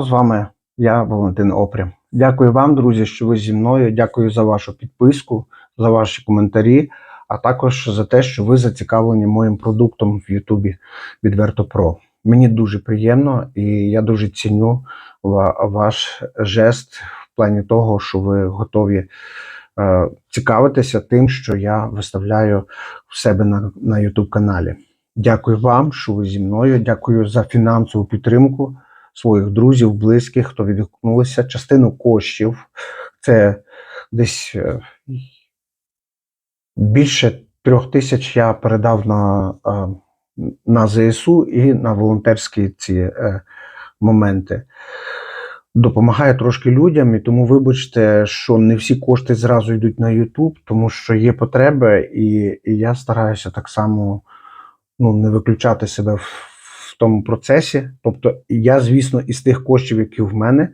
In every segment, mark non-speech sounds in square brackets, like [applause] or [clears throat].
З вами я, Валентин Опрям. Дякую вам, друзі, що ви зі мною. Дякую за вашу підписку, за ваші коментарі, а також за те, що ви зацікавлені моїм продуктом в Ютубі Відверто Про. Мені дуже приємно і я дуже ціню ваш жест в плані того, що ви готові е, цікавитися тим, що я виставляю в себе на, на YouTube каналі. Дякую вам, що ви зі мною. Дякую за фінансову підтримку своїх друзів, близьких, хто відгукнулися. Частину коштів це десь е, більше трьох тисяч я передав на, е, на ЗСУ і на волонтерські ці е, моменти. Допомагає трошки людям, і тому вибачте, що не всі кошти зразу йдуть на YouTube, тому що є потреби, і, і я стараюся так само ну, не виключати себе в, в тому процесі. Тобто, я, звісно, із тих коштів, які в мене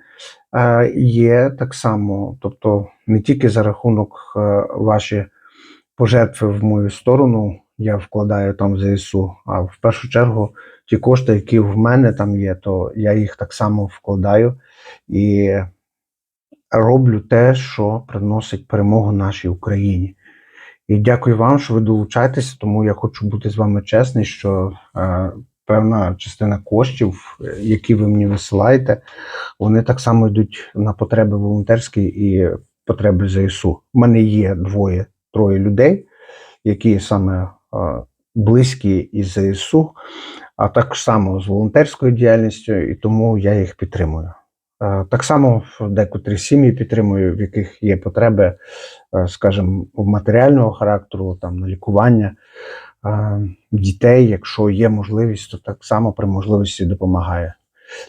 е, є, так само, тобто не тільки за рахунок е, ваші пожертви в мою сторону, я вкладаю там ЗСУ, а в першу чергу ті кошти, які в мене там є, то я їх так само вкладаю і роблю те, що приносить перемогу нашій Україні. І дякую вам, що ви долучаєтеся, тому я хочу бути з вами чесний, що е, певна частина коштів, е, які ви мені висилаєте, вони так само йдуть на потреби волонтерські і потреби ЗСУ. У мене є двоє, троє людей, які саме близькі із ЗСУ, а так само з волонтерською діяльністю, і тому я їх підтримую. Е, Так само в декотрі сім'ї підтримую, в яких є потреби, е, скажімо, матеріального характеру, там на лікування дітей. Якщо є можливість, то так само при можливості допомагає.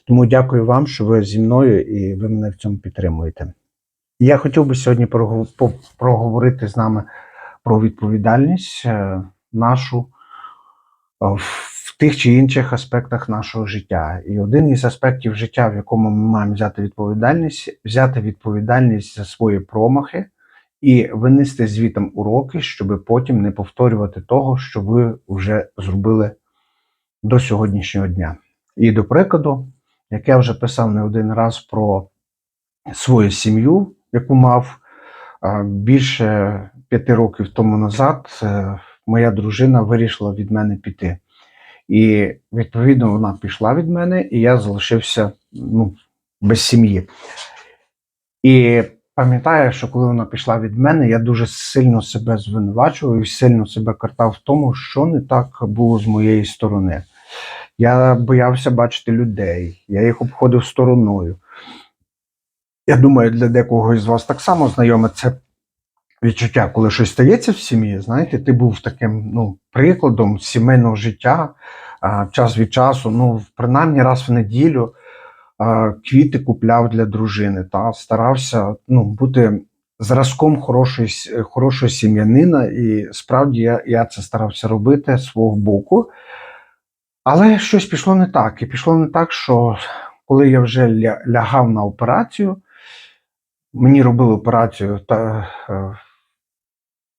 Тому дякую вам, що ви зі мною і ви мене в цьому підтримуєте. Я хотів би сьогодні проговорити з нами про відповідальність е, нашу е, в тих чи інших аспектах нашого життя. І один із аспектів життя, в якому ми маємо взяти відповідальність, взяти відповідальність за свої промахи і винести звітом уроки, щоб потім не повторювати того, що ви вже зробили до сьогоднішнього дня. І до прикладу, як я вже писав не один раз про свою сім'ю, яку мав більше п'яти років тому назад, е, моя дружина вирішила від мене піти. І відповідно вона пішла від мене, і я залишився ну, без сім'ї. І пам'ятаю, що коли вона пішла від мене, я дуже сильно себе звинувачував і сильно себе картав в тому, що не так було з моєї сторони. Я боявся бачити людей, я їх обходив стороною. Я думаю, для декого із вас так само знайоме це відчуття, коли щось стається в сім'ї. Знаєте, ти був таким ну, прикладом сімейного життя а, час від часу, ну, принаймні раз в неділю квіти купляв для дружини та старався ну, бути зразком хорошої, хорошого сім'янина, і справді я, я це старався робити з свого боку. Але щось пішло не так. І пішло не так, що коли я вже ля- лягав на операцію, мені робили операцію та, е,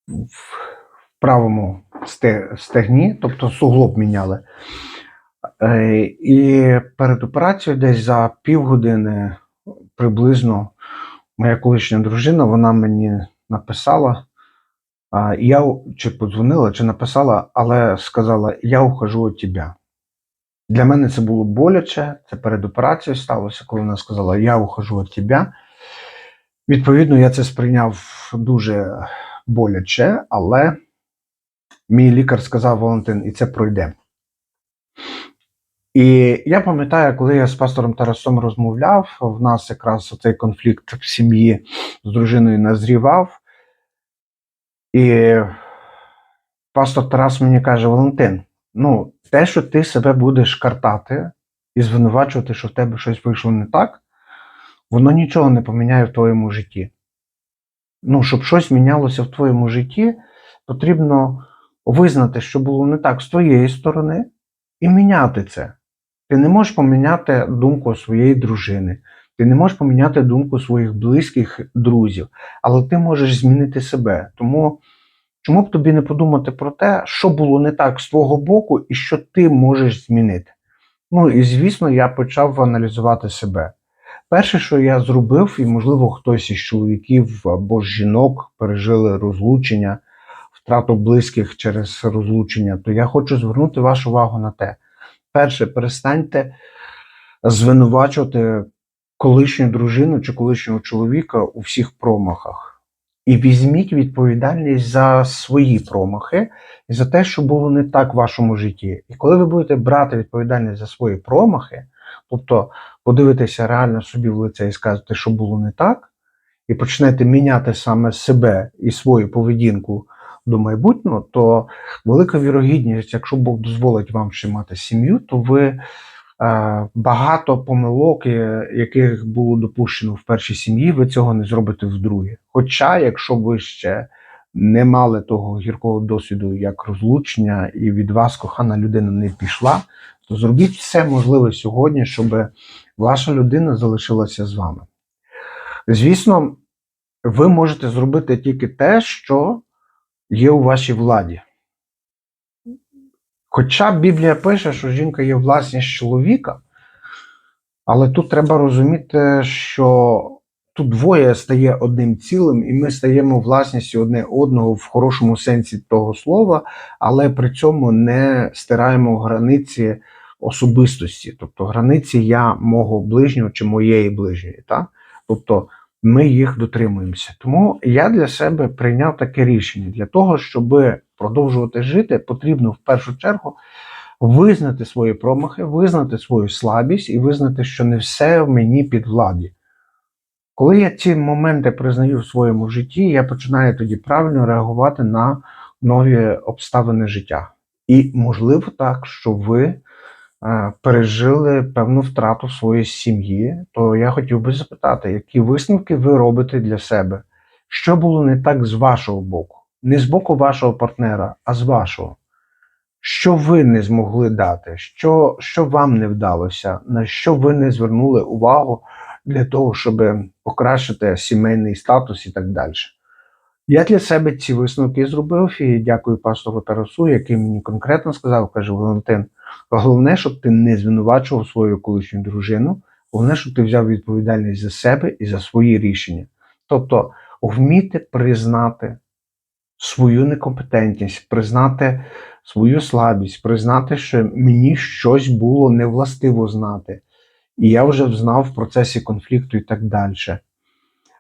в правому стегні, тобто суглоб міняли. Е, І перед операцією, десь за півгодини приблизно, моя колишня дружина, вона мені написала, я чи подзвонила, чи написала, але сказала: Я ухожу від тебе. Для мене це було боляче. Це перед операцією сталося, коли вона сказала: Я ухожу від тебе. Відповідно, я це сприйняв дуже боляче, але мій лікар сказав Валентин, і це пройде. І я пам'ятаю, коли я з пастором Тарасом розмовляв, в нас якраз цей конфлікт в сім'ї з дружиною назрівав. І пастор Тарас мені каже: Валентин, ну, те, що ти себе будеш картати і звинувачувати, що в тебе щось вийшло не так, воно нічого не поміняє в твоєму житті. Ну, щоб щось мінялося в твоєму житті, потрібно визнати, що було не так з твоєї сторони, і міняти це. Ти не можеш поміняти думку своєї дружини, ти не можеш поміняти думку своїх близьких друзів, але ти можеш змінити себе. Тому чому б тобі не подумати про те, що було не так з твого боку і що ти можеш змінити? Ну і звісно, я почав аналізувати себе. Перше, що я зробив, і можливо хтось із чоловіків або ж жінок пережили розлучення, втрату близьких через розлучення, то я хочу звернути вашу увагу на те. Перше, перестаньте звинувачувати колишню дружину чи колишнього чоловіка у всіх промахах. І візьміть відповідальність за свої промахи і за те, що було не так в вашому житті. І коли ви будете брати відповідальність за свої промахи, тобто подивитися реально собі в лице і сказати, що було не так, і почнете міняти саме себе і свою поведінку до майбутнього, то велика вірогідність, якщо Бог дозволить вам ще мати сім'ю, то ви е, багато помилок, е, яких було допущено в першій сім'ї, ви цього не зробите в другій. Хоча, якщо ви ще не мали того гіркого досвіду, як розлучення, і від вас кохана людина не пішла, то зробіть все можливе сьогодні, щоб ваша людина залишилася з вами. Звісно, ви можете зробити тільки те, що є у вашій владі. Хоча Біблія пише, що жінка є власність чоловіка, але тут треба розуміти, що тут двоє стає одним цілим, і ми стаємо власністю одне одного в хорошому сенсі того слова, але при цьому не стираємо границі особистості, тобто границі я мого ближнього чи моєї ближньої. Так? Тобто ми їх дотримуємося. Тому я для себе прийняв таке рішення. Для того, щоб продовжувати жити, потрібно в першу чергу визнати свої промахи, визнати свою слабість і визнати, що не все в мені під владі. Коли я ці моменти признаю в своєму житті, я починаю тоді правильно реагувати на нові обставини життя. І можливо так, що ви пережили певну втрату своєї сім'ї, то я хотів би запитати, які висновки ви робите для себе? Що було не так з вашого боку? Не з боку вашого партнера, а з вашого. Що ви не змогли дати, що, що вам не вдалося, на що ви не звернули увагу для того, щоб покращити сімейний статус і так далі. Я для себе ці висновки зробив і дякую пастору Тарасу, який мені конкретно сказав, каже Валентин, головне, щоб ти не звинувачував свою колишню дружину, головне, щоб ти взяв відповідальність за себе і за свої рішення. Тобто вміти признати свою некомпетентність, признати свою слабість, признати, що мені щось було невластиво знати. І я вже знав в процесі конфлікту і так далі.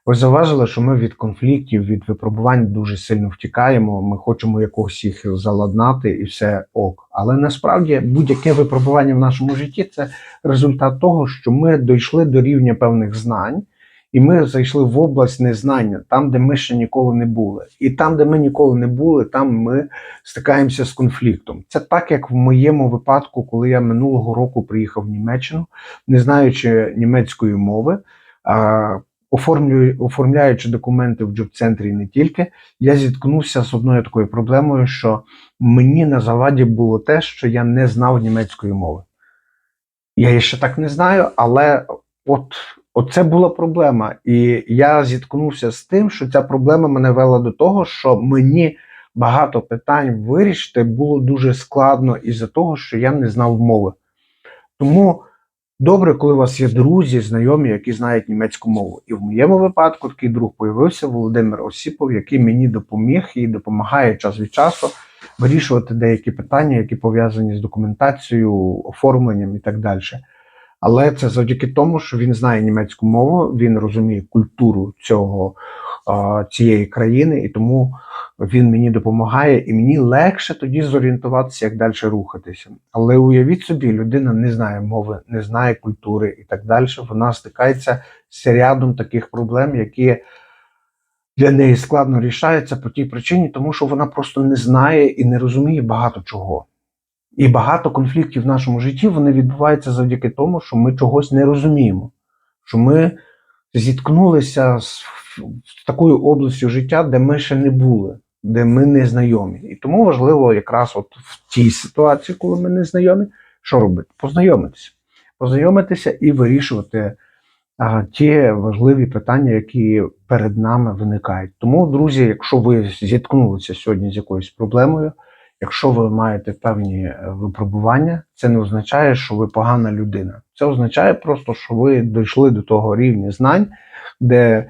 Ви зауважили, що ми від конфліктів, від випробувань дуже сильно втікаємо, ми хочемо якось їх заладнати і все ок. Але насправді будь-яке випробування в нашому житті це результат того, що ми дійшли до рівня певних знань, і ми зайшли в область незнання, там, де ми ще ніколи не були. І там, де ми ніколи не були, там ми стикаємося з конфліктом. Це так, як в моєму випадку, коли я минулого року приїхав в Німеччину, не знаючи німецької мови. Оформлюю, оформляючи документи в джоб-центрі не тільки, я зіткнувся з одною такою проблемою, що мені на заваді було те, що я не знав німецької мови. Я ще так не знаю, але от, от це була проблема. І я зіткнувся з тим, що ця проблема мене вела до того, що мені багато питань вирішити було дуже складно із-за того, що я не знав мови. Тому. Добре, коли у вас є друзі, знайомі, які знають німецьку мову. І в моєму випадку такий друг появився Володимир Осіпов, який мені допоміг і допомагає час від часу вирішувати деякі питання, які пов'язані з документацією, оформленням і так далі. Але це завдяки тому, що він знає німецьку мову, він розуміє культуру цього цієї країни, і тому він мені допомагає, і мені легше тоді зорієнтуватися, як далі рухатися. Але уявіть собі, людина не знає мови, не знає культури і так далі. Вона стикається з рядом таких проблем, які для неї складно рішаються по тій причині, тому що вона просто не знає і не розуміє багато чого. І багато конфліктів в нашому житті вони відбуваються завдяки тому, що ми чогось не розуміємо, що ми зіткнулися з такою областю життя, де ми ще не були, де ми не знайомі. І тому важливо якраз от в тій ситуації, коли ми не знайомі, що робити? Познайомитися. Познайомитися і вирішувати а, ті важливі питання, які перед нами виникають. Тому, друзі, якщо ви зіткнулися сьогодні з якоюсь проблемою, Якщо ви маєте певні е, випробування, це не означає, що ви погана людина. Це означає просто, що ви дійшли до того рівня знань, де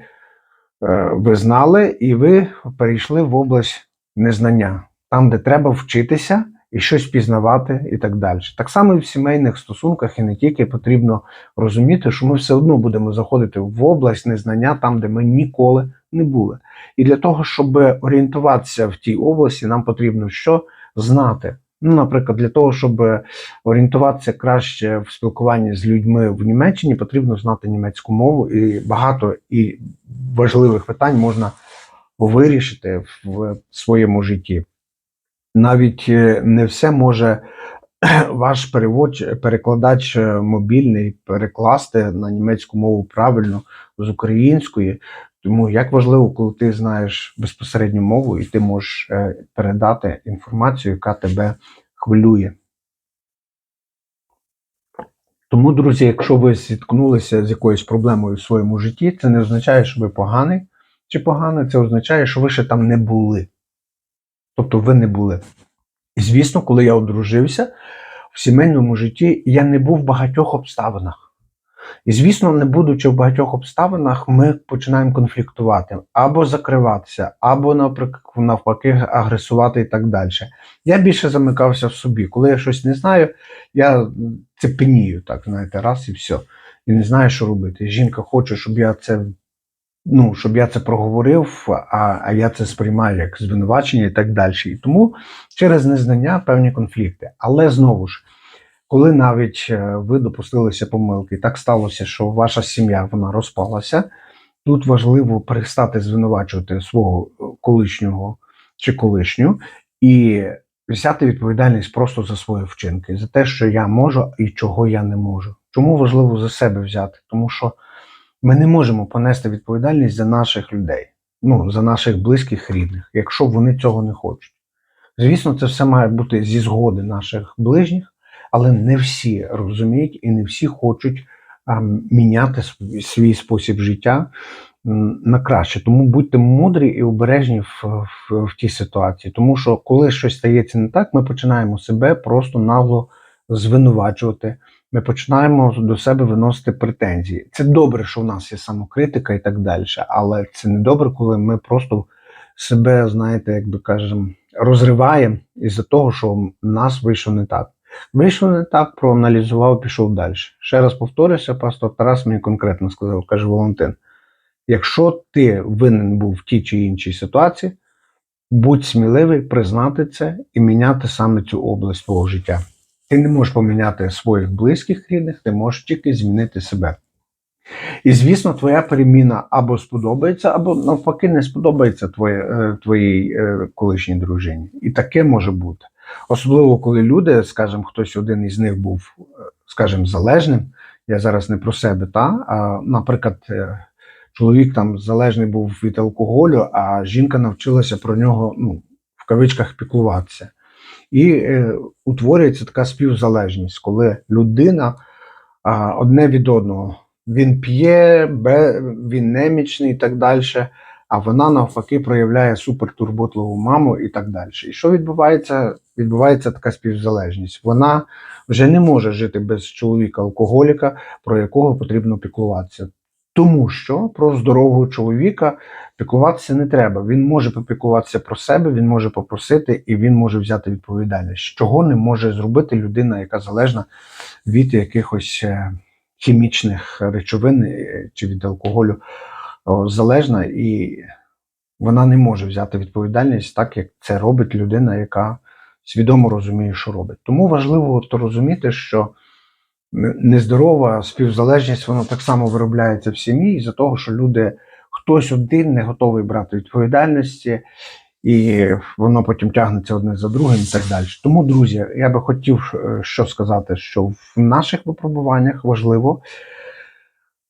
ви знали, і ви перейшли в область незнання, там, де треба вчитися і щось пізнавати, і так далі. Так само і в сімейних стосунках, і не тільки потрібно розуміти, що ми все одно будемо заходити в область незнання, там, де ми ніколи не були. І для того, щоб орієнтуватися в тій області, нам потрібно що знати. Ну, наприклад, для того, щоб орієнтуватися краще в спілкуванні з людьми в Німеччині, потрібно знати німецьку мову, і багато і важливих питань можна вирішити в своєму житті. Навіть е, не все може [clears throat] ваш перевод, перекладач е, мобільний перекласти на німецьку мову правильно з української. Тому як важливо, коли ти знаєш безпосередню мову, і ти можеш е, передати інформацію, яка тебе хвилює. Тому, друзі, якщо ви зіткнулися з якоюсь проблемою в своєму житті, це не означає, що ви поганий чи поганий, це означає, що ви ще там не були. Тобто ви не були. І звісно, коли я одружився в сімейному житті, я не був в багатьох обставинах. І, звісно, не будучи в багатьох обставинах, ми починаємо конфліктувати або закриватися, або, навпаки, агресувати і так далі. Я більше замикався в собі. Коли я щось не знаю, я цепенію, так, знаєте, раз і все. І не знаю, що робити. Жінка хоче, щоб я це. Ну, щоб я це проговорив, а а я це сприймаю як звинувачення і так далі. І тому через незнання певні конфлікти. Але знову ж, коли навіть е, ви допустилися помилки, так сталося, що ваша сім'я вона розпалася. Тут важливо перестати звинувачувати свого е, колишнього чи колишню і взяти відповідальність просто за свої вчинки, за те, що я можу і чого я не можу. Чому важливо за себе взяти? Тому що ми не можемо понести відповідальність за наших людей, ну за наших близьких рідних, якщо вони цього не хочуть. Звісно, це все має бути зі згоди наших ближніх але не всі розуміють і не всі хочуть міняти свій спосіб життя на краще. Тому будьте мудрі і обережні в, в, в тій ситуації. Тому що, коли щось стається не так, ми починаємо себе просто нагло звинувачувати. Ми починаємо до себе виносити претензії. Це добре, що в нас є самокритика і так далі, але це не добре, коли ми просто себе, знаєте, як би кажемо, розриваємо із-за того, що в нас вийшло не так. Вийшло не так, проаналізував, пішов далі. Ще раз повторюся, пастор Тарас мені конкретно сказав, каже Валентин: якщо ти винен був в тій чи іншій ситуації, будь сміливий признати це і міняти саме цю область твого життя. Ти не можеш поміняти своїх близьких рідних, ти можеш тільки змінити себе. І, звісно, твоя переміна або сподобається, або навпаки, не сподобається твоє, е, твоїй е, колишній дружині. І таке може бути. Особливо, коли люди, скажімо, хтось один із них був, е, скажімо, залежним. Я зараз не про себе, та а наприклад, е, чоловік там залежний був від алкоголю, а жінка навчилася про нього ну, в кавичках піклуватися. І е, утворюється така співзалежність, коли людина а, одне від одного. Він п'є, він немічний і так далі а вона навпаки проявляє супертурботливу маму і так далі. І що відбувається? Відбувається така співзалежність. Вона вже не може жити без чоловіка-алкоголіка, про якого потрібно піклуватися. Тому що про здорового чоловіка піклуватися не треба. Він може попіклуватися про себе, він може попросити і він може взяти відповідальність, чого не може зробити людина, яка залежна від якихось е, хімічних речовин е, чи від алкоголю залежна і вона не може взяти відповідальність так, як це робить людина, яка свідомо розуміє, що робить. Тому важливо то розуміти, що нездорова співзалежність вона так само виробляється в сім'ї, із-за того, що люди, хтось один не готовий брати відповідальності. І воно потім тягнеться одне за другим і так далі. Тому, друзі, я би хотів е, що сказати, що в наших випробуваннях важливо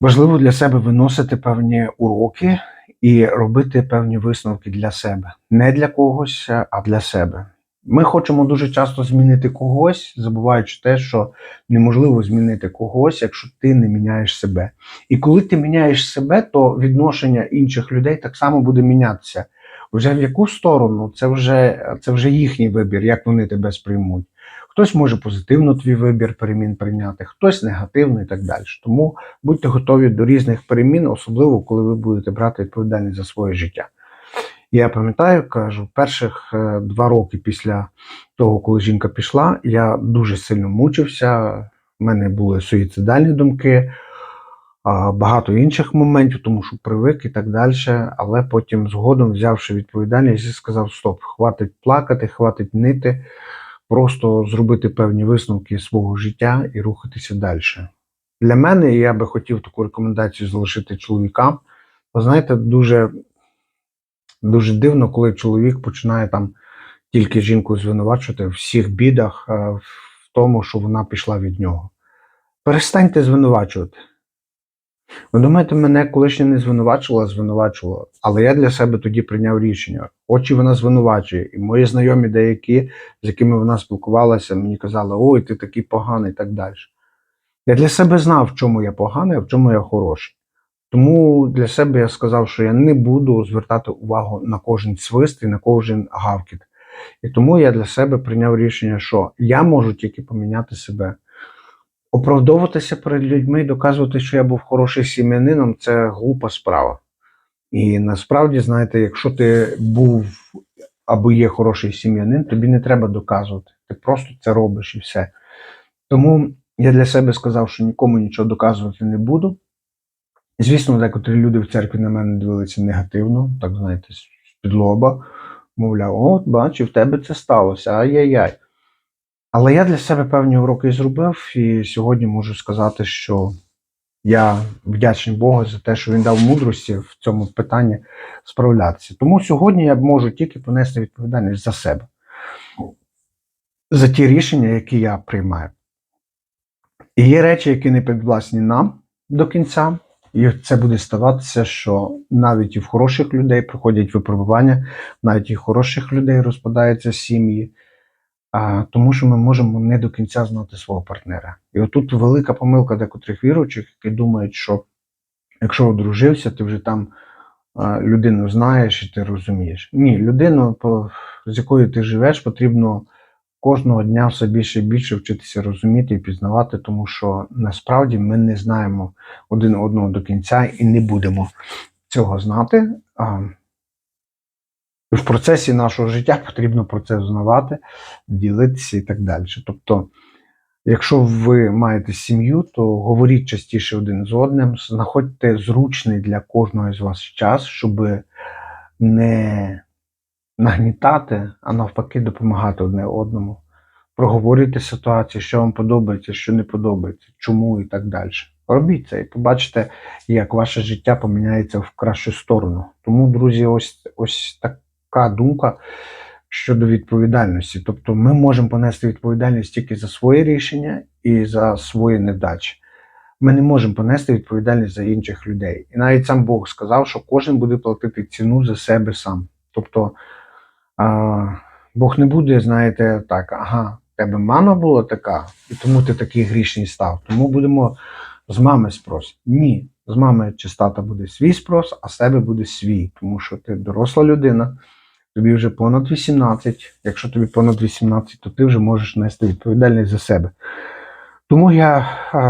Важливо для себе виносити певні уроки і робити певні висновки для себе. Не для когось, а для себе. Ми хочемо дуже часто змінити когось, забуваючи те, що неможливо змінити когось, якщо ти не міняєш себе. І коли ти міняєш себе, то відношення інших людей так само буде мінятися. Вже в яку сторону, це вже, це вже їхній вибір, як вони тебе сприймуть. Хтось може позитивно твій вибір перемін прийняти, хтось негативно і так далі. Тому будьте готові до різних перемін, особливо коли ви будете брати відповідальність за своє життя. Я пам'ятаю, кажу, перших е, два роки після того, коли жінка пішла, я дуже сильно мучився. В мене були суїцидальні думки, багато інших моментів, тому що привик і так далі. Але потім, згодом, взявши відповідальність, я сказав: стоп, хватить плакати, хватить нити, просто зробити певні висновки свого життя і рухатися далі. Для мене я би хотів таку рекомендацію залишити чоловікам. Ви знаєте, дуже, дуже дивно, коли чоловік починає там тільки жінку звинувачувати в всіх бідах, е, в тому, що вона пішла від нього. Перестаньте звинувачувати. Ви думаєте, мене колишня не звинувачувала, звинувачувала. Але я для себе тоді прийняв рішення. Очі вона звинувачує. І мої знайомі деякі, з якими вона спілкувалася, мені казали, ой, ти такий поганий і так далі. Я для себе знав, в чому я поганий, а в чому я хороший. Тому для себе я сказав, що я не буду звертати увагу на кожен свист і на кожен гавкіт. І тому я для себе прийняв рішення, що я можу тільки поміняти себе. Оправдовуватися перед людьми і доказувати, що я був хорошим сім'янином, це глупа справа. І насправді, знаєте, якщо ти був або є хороший сім'янин, тобі не треба доказувати. Ти просто це робиш і все. Тому я для себе сказав, що нікому нічого доказувати не буду. Звісно, декотрі люди в церкві на мене дивилися негативно, так знаєте, з-під. Мовляв, от, бачу, в тебе це сталося, ай-яй-яй. Але я для себе певні уроки зробив, і сьогодні можу сказати, що я вдячний Богу за те, що він дав мудрості в цьому питанні справлятися. Тому сьогодні я можу тільки понести відповідальність за себе, за ті рішення, які я приймаю. І є речі, які не підвласні нам до кінця, і це буде ставатися, що навіть і в хороших людей приходять випробування, навіть і в хороших людей розпадаються сім'ї а, тому що ми можемо не до кінця знати свого партнера. І отут велика помилка декотрих віруючих, які думають, що якщо одружився, ти вже там а, людину знаєш і ти розумієш. Ні, людину, з якою ти живеш, потрібно кожного дня все більше і більше вчитися розуміти і пізнавати, тому що насправді ми не знаємо один одного до кінця і не будемо цього знати. В процесі нашого життя потрібно про це знавати, ділитися і так далі. Тобто, якщо ви маєте сім'ю, то говоріть частіше один з одним, знаходьте зручний для кожного з вас час, щоб не нагнітати, а навпаки, допомагати одне одному. Проговорюйте ситуацію, що вам подобається, що не подобається, чому і так далі. Робіть це і побачите, як ваше життя поміняється в кращу сторону. Тому, друзі, ось ось така думка щодо відповідальності. Тобто ми можемо понести відповідальність тільки за свої рішення і за свої невдачі. Ми не можемо понести відповідальність за інших людей. І навіть сам Бог сказав, що кожен буде платити ціну за себе сам. Тобто а, Бог не буде, знаєте, так, ага, тебе мама була така, і тому ти такий грішний став. Тому будемо з мами спрос. Ні, з мами чи з тата буде свій спрос, а з себе буде свій, тому що ти доросла людина. Тобі вже понад 18. Якщо тобі понад 18, то ти вже можеш нести відповідальність за себе. Тому я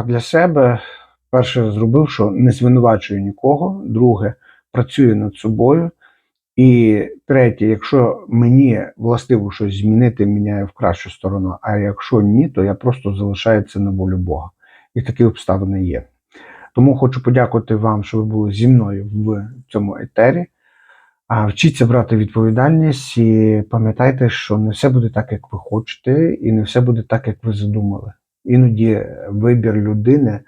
для себе перше зробив, що не звинувачую нікого. Друге, працюю над собою. І третє, якщо мені властиво щось змінити, міняю в кращу сторону. А якщо ні, то я просто залишаю це на волю Бога. І такі обставини є. Тому хочу подякувати вам, що ви були зі мною в цьому етері. А вчіться брати відповідальність і пам'ятайте, що не все буде так, як ви хочете, і не все буде так, як ви задумали. Іноді вибір людини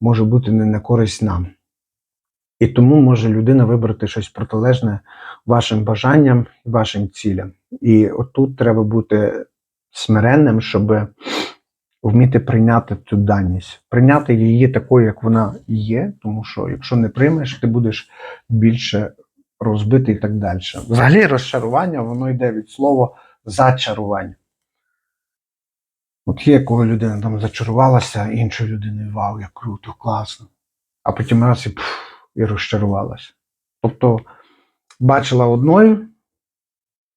може бути не на користь нам. І тому може людина вибрати щось протилежне вашим бажанням і вашим цілям. І отут треба бути смиренним, щоб вміти прийняти цю даність, прийняти її такою, як вона є, тому що якщо не приймеш, ти будеш більше розбитий і так далі. Взагалі розчарування, воно йде від слова зачарування. От є, коли людина там зачарувалася іншою людиною, вау, як круто, класно. А потім раз і, і розчарувалася. Тобто бачила одною,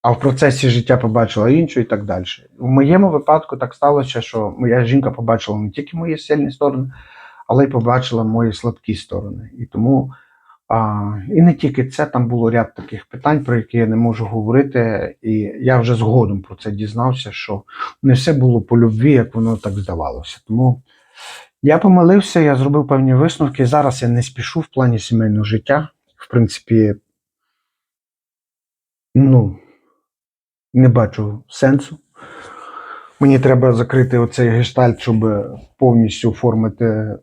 а в процесі життя побачила іншу і так далі. В моєму випадку так сталося, що моя жінка побачила не тільки мої сильні сторони, але й побачила мої слабкі сторони. І тому а, і не тільки це, там було ряд таких питань, про які я не можу говорити. І я вже згодом про це дізнався, що не все було по любві, як воно так здавалося. Тому я помилився, я зробив певні висновки. Зараз я не спішу в плані сімейного життя. В принципі, ну, не бачу сенсу. Мені треба закрити оцей гештальт, щоб повністю оформити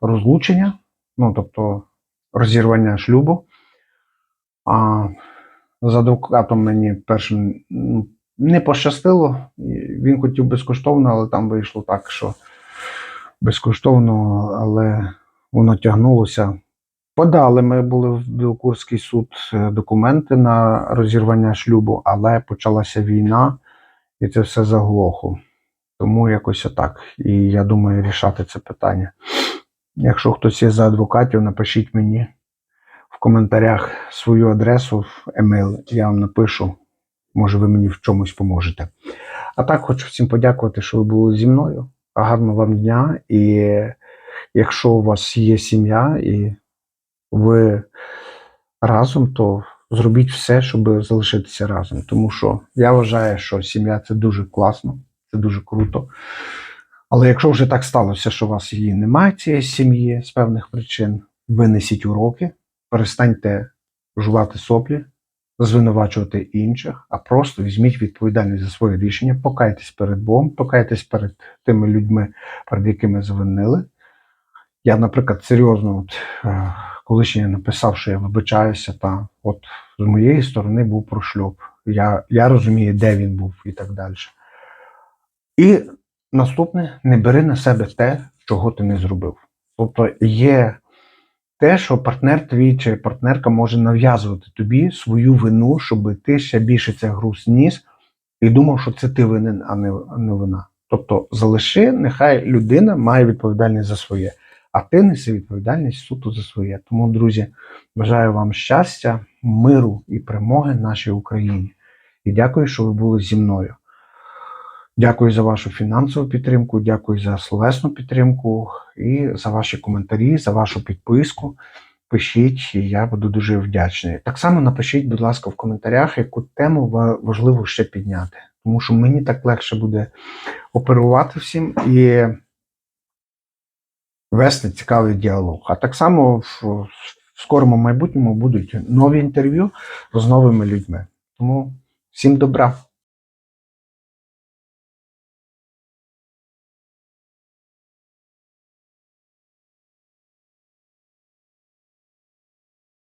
розлучення, ну, тобто розірвання шлюбу. А з адвокатом мені першим ну, не пощастило. Він хотів безкоштовно, але там вийшло так, що безкоштовно, але воно тягнулося. Подали ми були в Білокурський суд е, документи на розірвання шлюбу, але почалася війна, і це все заглохло. Тому якось отак. І я думаю, рішати це питання. Якщо хтось є за адвокатів, напишіть мені в коментарях свою адресу в емейл, я вам напишу. Може, ви мені в чомусь поможете. А так хочу всім подякувати, що ви були зі мною. Гарного вам дня. І якщо у вас є сім'я і ви разом, то зробіть все, щоб залишитися разом. Тому що я вважаю, що сім'я це дуже класно, це дуже круто. Але якщо вже так сталося, що у вас її немає, цієї сім'ї з певних причин, винесіть уроки, перестаньте жувати соплі, звинувачувати інших, а просто візьміть відповідальність за своє рішення, покайтесь перед Богом, покайтесь перед тими людьми, перед якими звинили. Я, наприклад, серйозно, от, е, колишній написав, що я вибачаюся, та от з моєї сторони був прошльоп. Я, я розумію, де він був і так далі. І наступне, не бери на себе те, чого ти не зробив. Тобто є те, що партнер твій чи партнерка може нав'язувати тобі свою вину, щоб ти ще більше цей груз ніс і думав, що це ти винен, а не, а не вона. Тобто залиши, нехай людина має відповідальність за своє, а ти неси відповідальність суто за своє. Тому, друзі, бажаю вам щастя, миру і перемоги нашій Україні. І дякую, що ви були зі мною. Дякую за вашу фінансову підтримку, дякую за словесну підтримку і за ваші коментарі, за вашу підписку. Пишіть, я буду дуже вдячний. Так само напишіть, будь ласка, в коментарях, яку тему важливо ще підняти. Тому що мені так легше буде оперувати всім і вести цікавий діалог. А так само в, в скорому майбутньому будуть нові інтерв'ю з новими людьми. Тому всім добра!